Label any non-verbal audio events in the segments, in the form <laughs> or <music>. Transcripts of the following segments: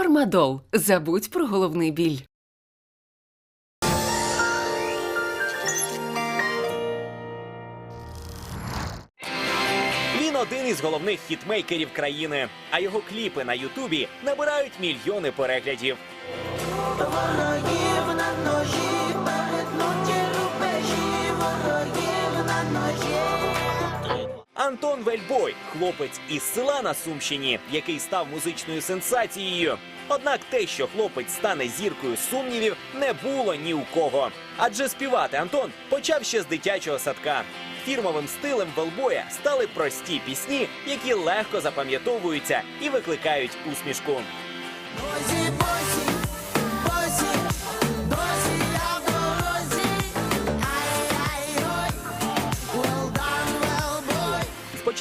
Фармадол. Забудь про головний біль. Він один із головних хітмейкерів країни, а його кліпи на Ютубі набирають мільйони переглядів. Ворогів Антон Вельбой, хлопець із села на Сумщині, який став музичною сенсацією. Однак те, що хлопець стане зіркою сумнівів, не було ні у кого. Адже співати Антон почав ще з дитячого садка. Фірмовим стилем Велбоя стали прості пісні, які легко запам'ятовуються і викликають усмішку. Босі, босі,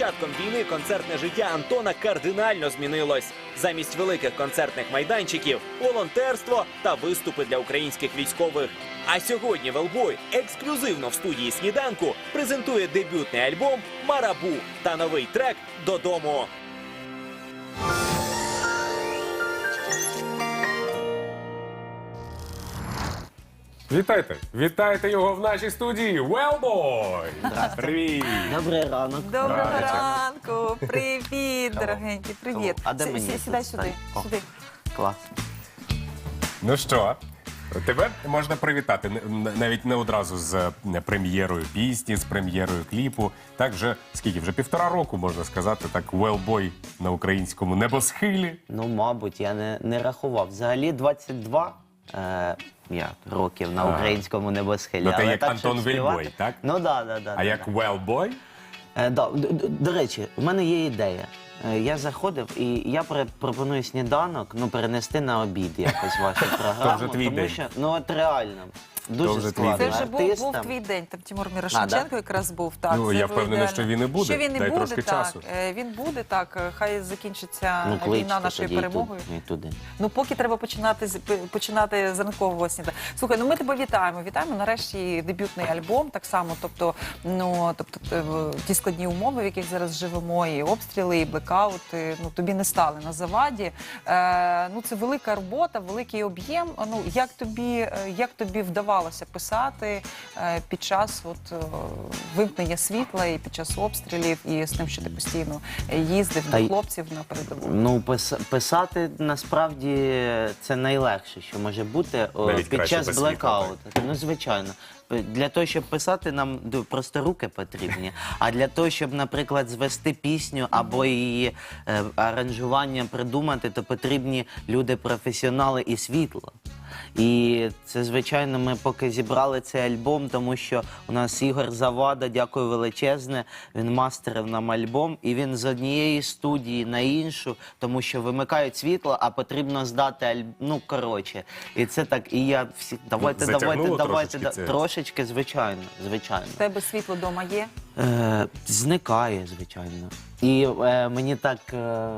початком війни концертне життя Антона кардинально змінилось. Замість великих концертних майданчиків волонтерство та виступи для українських військових. А сьогодні Велбой ексклюзивно в студії сніданку презентує дебютний альбом Марабу та новий трек Додому. Вітайте! Вітайте його в нашій студії! Wellboy! Привіт! Добрий ранок. Доброго Здравствуйте. ранку, привіт, дорогенький, привіт. А де Сі- мені сі- тут Сідай сюди? О. сюди. Клас. Ну що, тебе можна привітати н- навіть не одразу з е, прем'єрою пісні, з прем'єрою кліпу. Так вже скільки? Вже півтора року можна сказати, так Wellboy на українському небосхилі. Ну, мабуть, я не, не рахував. Взагалі 22 е, я, років на українському небосхилі. Ну, ти як так, Антон щоб співати- Вельбой, так? Ну, да, да, да. А да, як да. Wellboy? Е, да. До речі, у мене є ідея. Е, Я заходив і я пре- пропоную сніданок ну, перенести на обід якось вашу <laughs> програму. вже твій тому день. що ну от реально дуже вже твій складно. Це вже був, Артистам. був твій день. Там Тимур Мірошниченко да? якраз був. Так, Ну, це я було впевнений, ідеально. що він і буде. Що він і Дай буде, трошки так. часу. Е, Він буде так. е, Хай закінчиться Ну, війна нашою тоді і перемогою. туди, і туди. Ну, поки треба починати з п- починати з ранкового сніданку. Слухай, ну ми тебе вітаємо. Вітаємо нарешті дебютний альбом. Так само, тобто, ну тобто е, в- ті складні умови, в яких зараз живемо, і обстріли, і блекаути. Ну тобі не стали на заваді. Е, ну це велика робота, великий об'єм. Ну як тобі, е, як тобі вдавалося писати е, під час от е, вимкнення світла і під час обстрілів, і з тим, що ти постійно їздив Та до хлопців на передову? Ну, пис- писати насправді це найлегше, що може бути Навіть під час блекауту. Ну, звичайно. Для того, щоб писати, нам просто руки потрібні. А для того, щоб, наприклад, звести пісню або її е, аранжування придумати, то потрібні люди-професіонали і світло. І це, звичайно, ми поки зібрали цей альбом, тому що у нас Ігор Завада, дякую величезне. Він мастерив нам альбом, і він з однієї студії на іншу, тому що вимикають світло, а потрібно здати альбом. Ну коротше, і це так. І я всі давайте, давайте, давайте, трошечки да- це? трошечки, звичайно, звичайно. В тебе світло вдома є? Е, зникає, звичайно. І е, мені так, е,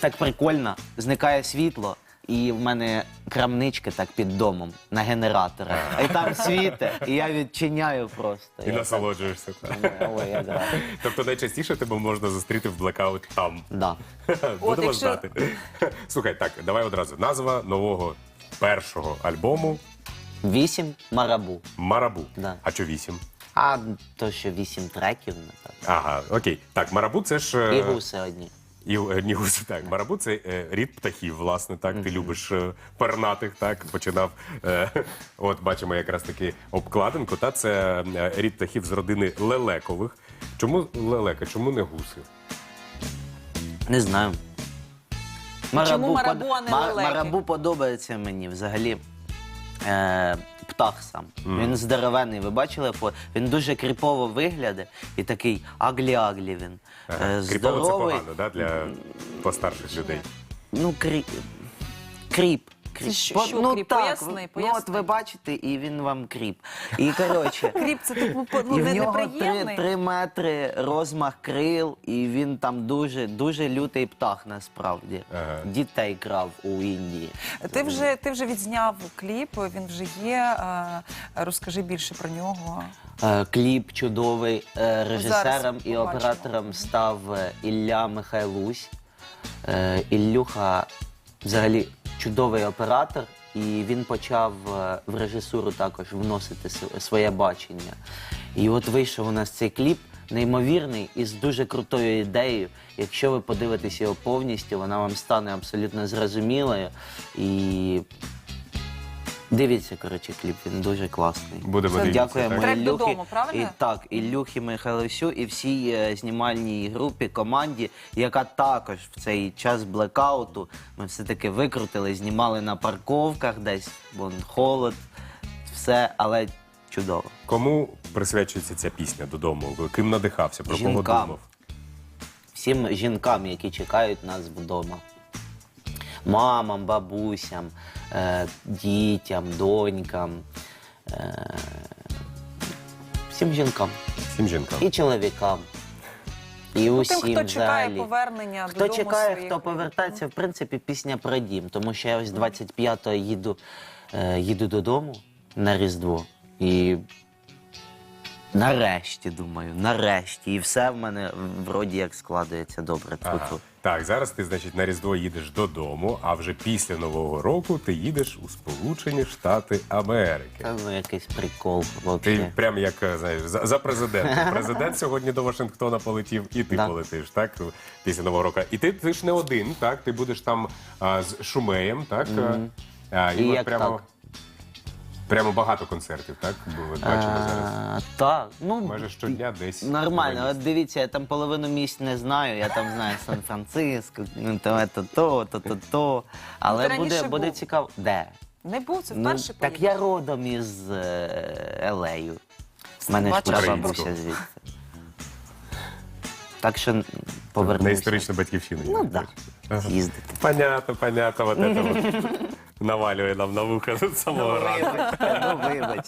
так прикольно, зникає світло. І в мене крамничка так під домом на генераторах. І там світе, і я відчиняю просто. І Я насолоджуєшся. так, Ой, як радий. Тобто найчастіше тебе можна зустріти в блекаут там. Да. <laughs> Будемо якщо- знати. Слухай, так, давай одразу. Назва нового першого альбому Вісім марабу. Марабу. Да. А що вісім? А то, що вісім треків, напевно. Ага, окей. Так, марабу це ж. е, І гуси одні. І е, ні, гуси, так. Марабу це е, рід птахів, власне, так. Ти любиш е, пернатих, так. Починав. Е, от бачимо якраз таки обкладинку. Та це е, рід птахів з родини лелекових. Чому лелека? Чому не гуси? Не знаю. Чому марабу, а не лелеки? Марабу подобається мені взагалі. Е, птах сам. Він здоровенний. Ви бачили? фото? Він дуже кріпово виглядає і такий аглі-аглі він. Е, Кріпово це здоровий. погано, да, для постарших людей. Ну, крі... кріп. Кріп. що- По- що ну, кріп? так, Поясни, ви- Ну, поясни. от ви бачите, і він вам кріп. І коротше. <laughs> Кріп, це типу ну, І в не нього неприємний. 3, метри розмах крил, і він там дуже, дуже лютий птах насправді. Ага. Дітей крав у Індії. Ти вже ти вже відзняв кліп, він вже є. е, Розкажи більше про нього. Е, Кліп чудовий. Е, Режисером і побачимо. оператором став е, Ілля Михайлусь. Е, Іллюха взагалі чудовий оператор, і він почав е, в режисуру також вносити своє бачення. І от вийшов у нас цей кліп. Неймовірний і з дуже крутою ідеєю. Якщо ви подивитесь його повністю, вона вам стане абсолютно зрозумілою. І дивіться, коротше, кліп, він дуже класний. Будемо Це Дякуємо так? Трек Ілюхі, додому, правильно? І, так, Ілюхі Михайловсю і всій е, знімальній групі, команді, яка також в цей час блекауту ми все-таки викрутили, знімали на парковках десь, вон холод, все, але чудово. Кому присвячується ця пісня додому? Ким надихався? Про кого Жінкам. думав? Всім жінкам, які чекають нас вдома. Мамам, бабусям, е, дітям, донькам. Е, всім жінкам. Всім жінкам. І чоловікам. І Ну, усім Тим, хто чекає взагалі. повернення Хто додому чекає, своїх. хто повертається, в принципі, пісня про дім. Тому що я ось 25-го їду, е, їду додому на Різдво. І нарешті, думаю, нарешті. І все в мене вроді як складається добре. Ага. Тьфу-тьфу. Так, зараз ти, значить, на Різдво їдеш додому, а вже після Нового року ти їдеш у Сполучені Штати Америки. Це ну якийсь прикол. Ти прям як знаєш, за, за президентом. <laughs> Президент сьогодні до Вашингтона полетів, і ти Да. полетиш, так? Після Нового року. І ти, ти ж не один, так? Ти будеш там а, з Шумеєм, так? А, і І як прямо, так? Прямо багато концертів, так? Бо от бачимо зараз. А, так, ну Майже щодня десь. Нормально, от дивіться, я там половину місць не знаю, я там знаю Сан-Франциско, ну, то, то, то, то, то, то. Але Ну, ти буде, раніше буде був. цікаво. Де? Не був, це Ну, вперше так поїхав. я родом із е, Елею. У мене ж Бачиш, прабабуся українського. звідси. Так що На повернуся. історичну батьківщину. Ну бачиш? Ага. їздити. Понятно, понятно, вот это вот <laughs> навалює нам на вуха з самого ранку. Ну, вибач.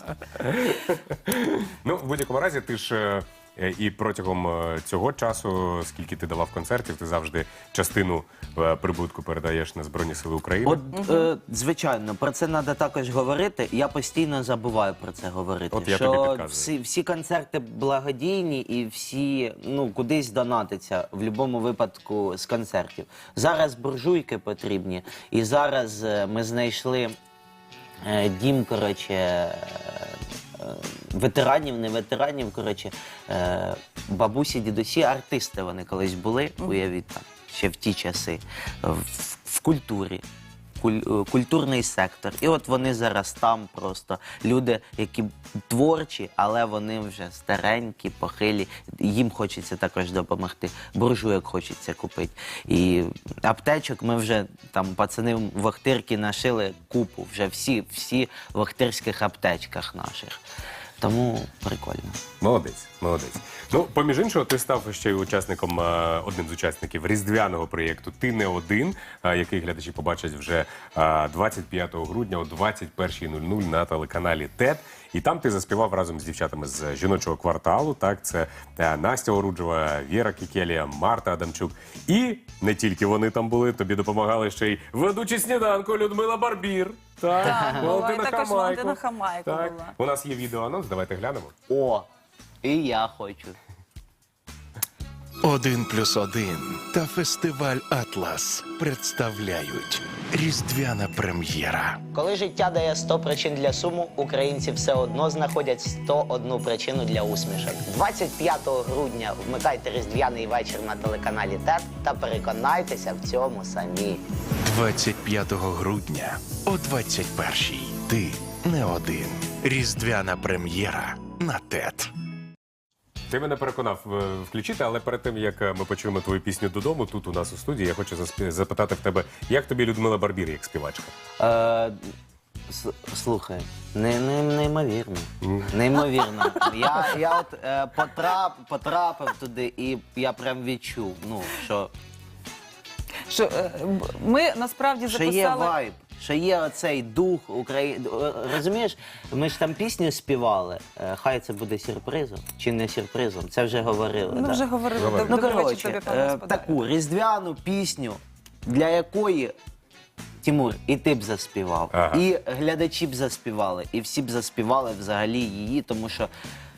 Ну, в будь-якому разі, ти ж е, е, і протягом е, цього часу, скільки ти давав концертів, ти завжди частину е, прибутку передаєш на Збройні Сили України. От, е, звичайно, про це треба також говорити. Я постійно забуваю про це говорити. От я що тобі підказую. всі, всі концерти благодійні і всі ну, кудись донатиться в будь-якому випадку з концертів. Зараз буржуйки потрібні, і зараз е, ми знайшли е, дім, коротше. е, е, Ветеранів, не ветеранів, коротше, е, бабусі, дідусі, артисти вони колись були, уявіть там, ще в ті часи, в, в культурі. Куль- е, культурний сектор. І от вони зараз там просто люди, які творчі, але вони вже старенькі, похилі. Їм хочеться також допомогти. Буржуйок хочеться купити. І аптечок ми вже там пацани в Охтирки нашили купу. Вже всі, всі в Охтирських аптечках наших. Тому прикольно. Молодець, молодець. Ну, поміж іншого, ти став ще й учасником, е, одним з учасників різдвяного проєкту Ти не один, е, який глядачі побачать вже е, 25 грудня о 21.00 на телеканалі ТЕД. І там ти заспівав разом з дівчатами з жіночого кварталу. Так, це е, Настя Оруджева, Віра Кікелія, Марта Адамчук. І не тільки вони там були, тобі допомагали ще й ведучі сніданку Людмила Барбір. Так, Так, була, і також Валентина Хамайко Так. була. У нас є відеоанонс, давайте глянемо. О! І я хочу. Один плюс один та фестиваль Атлас представляють Різдвяна прем'єра. Коли життя дає 100 причин для суму, українці все одно знаходять 101 причину для усмішок. 25 грудня вмикайте різдвяний вечір на телеканалі ТЕТ та переконайтеся в цьому самі. 25 грудня о 21-й. Ти не один. Різдвяна прем'єра на ТЕТ. Ти мене переконав е, включити, але перед тим як е, ми почуємо твою пісню додому, тут у нас у студії, я хочу заспі- запитати в тебе, як тобі Людмила Барбір як співачка? Е, с- слухай, не, не, неймовірно. Неймовірно. Я, я от е, потрап, потрапив туди і я прям відчув, ну, що, Що, е, б- ми насправді що є записали... вайб. Що є оцей дух України. Розумієш, ми ж там пісню співали. Е, Хай це буде сюрпризом чи не сюрпризом. Це вже говорили. Ми да. вже говорили. Говорили. Ну, Добрий вечір коротше, тобі, пане е, таку різдвяну пісню, для якої Тимур, і ти б заспівав, Ага. і глядачі б заспівали, і всі б заспівали взагалі її, тому що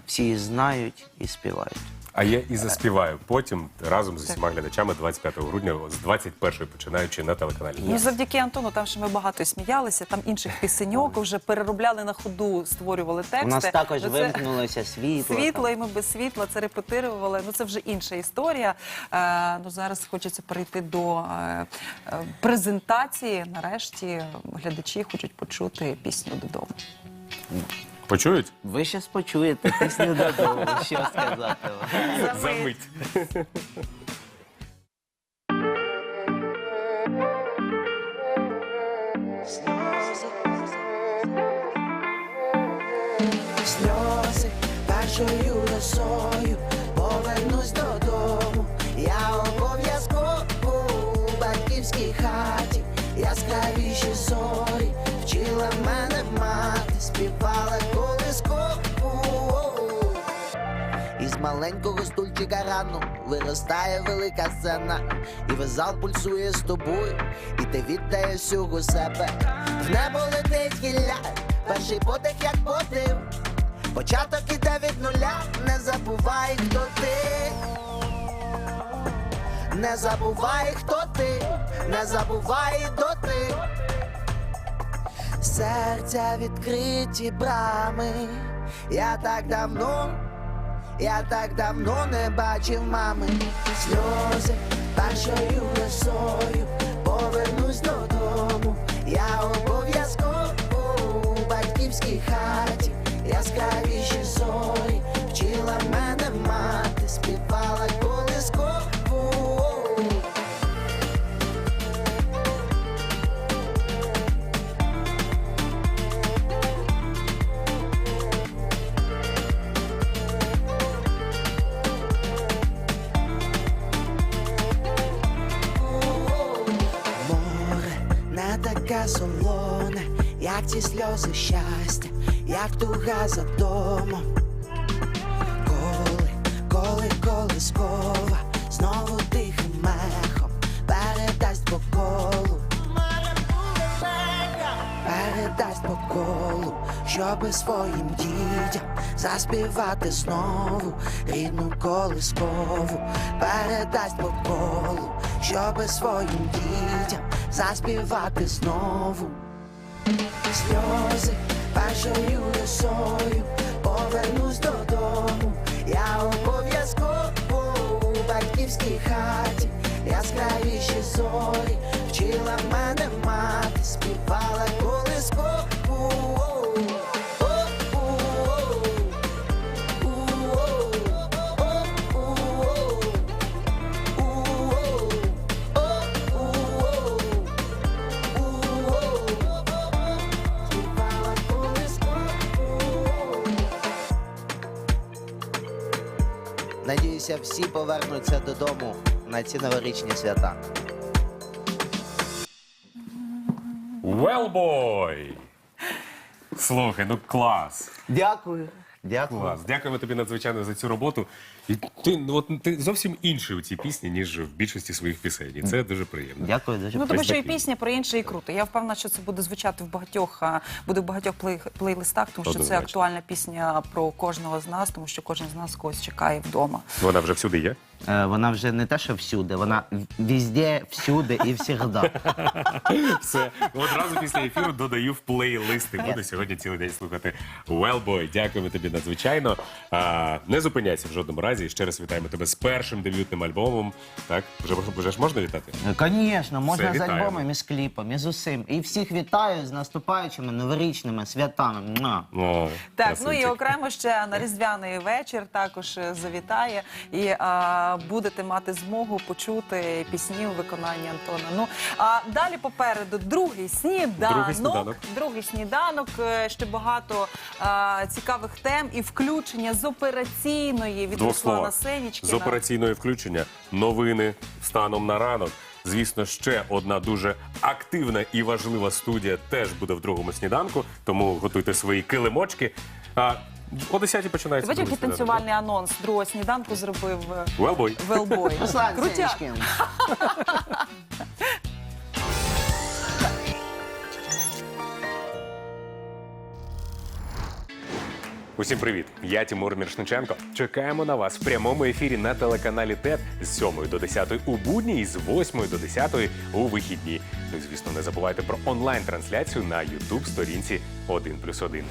всі її знають і співають. А я і заспіваю потім разом з усіма глядачами 25 грудня з 21 починаючи на телеканалі. Ну, завдяки Антону, там ще ми багато сміялися, там інших пісеньок вже переробляли на ходу, створювали тексти. У нас також Ну, це- вимкнулося світло. Світло, там. і ми без світла це репетирували. Ну це вже інша історія. Е, ну зараз хочеться перейти до е, е, презентації. Нарешті глядачі хочуть почути пісню додому. Почують? Ви щас почуєте пісню додому, що сказати вам. За мить. сльози першою росою повернусь додому. Я обов'язково у батьківській хаті, яскравіші зорі вчила мене мати, співала маленького стульчика рано виростає велика сцена, і весь пульсує з тобою, і ти віддаєш всього себе. В небо летить гілля, перший подих як подив. Початок іде від нуля, не забувай, хто ти. Не забувай, хто ти, не забувай доти. Серця відкриті брами. Я так давно, я так давно не бачив мами. Сльози першою росою повернусь додому. Я обов'язково у батьківській хаті, яскравіші зорі, вчила мене солоне, як ці сльози щастя, як туга за домом. Коли, коли колискова, знову тихим мехом передасть по колу. Передасть по колу, щоби своїм дітям заспівати знову рідну колискову, передасть по колу, щоби своїм дітям заспівати знову. Сльози першою росою повернусь додому. Я обов'язково у батьківській хаті, яскравіші зорі, вчила мене мати, Надіюся, всі повернуться додому на ці новорічні свята. Well! Слухай, ну клас. Дякую. Дякую. Клас. Дякуємо тобі надзвичайно за цю роботу. І ти, ну, от, ти зовсім інший у цій пісні, ніж в більшості своїх пісень. І це дуже приємно. Дякую дуже. Ну, тому що і пісня про інше, і круто. Я впевнена, що це буде звучати в багатьох, буде в багатьох плей, плейлистах, тому що це актуальна пісня про кожного з нас, тому що кожен з нас когось чекає вдома. Вона вже всюди є. Е, Вона вже не те, що всюди, вона везде, всюди і всігда. <laughs> Все. Одразу після ефіру додаю в плейлисти. Буду сьогодні цілий день слухати Well Boy. Дякуємо тобі надзвичайно. А, не зупиняйся в жодному разі. І ще раз вітаємо тебе з першим дебютним альбомом. Так, вже, вже ж можна вітати? Звісно, можна Все, з вітаємо. альбомом і з кліпом, і з усім. І всіх вітаю з наступаючими новорічними святами. Муа. О, Так, ну і красунчик. окремо ще на різдвяний вечір також е, завітає і а, будете мати змогу почути пісні у виконанні Антона. Ну а далі попереду другий сніданок. Другий сніданок. Другий сніданок. е, Ще багато а, цікавих тем і включення з операційної від Двох Руслана. Сенічкіна. З операційної включення новини станом на ранок. Звісно, ще одна дуже активна і важлива студія теж буде в другому сніданку, тому готуйте свої килимочки. А о 10 Ти починається. бачив, другий який сніданок, танцювальний анонс другого сніданку зробив е, да? Велбой. <laughs> Руслан Крутяк. Усім привіт! Я Тимур Міршниченко. Чекаємо на вас в прямому ефірі на телеканалі ТЕТ з 7 до 10 у будні і з 8 до 10 у вихідні. Ну і звісно, не забувайте про онлайн-трансляцію на youtube сторінці 1+,1.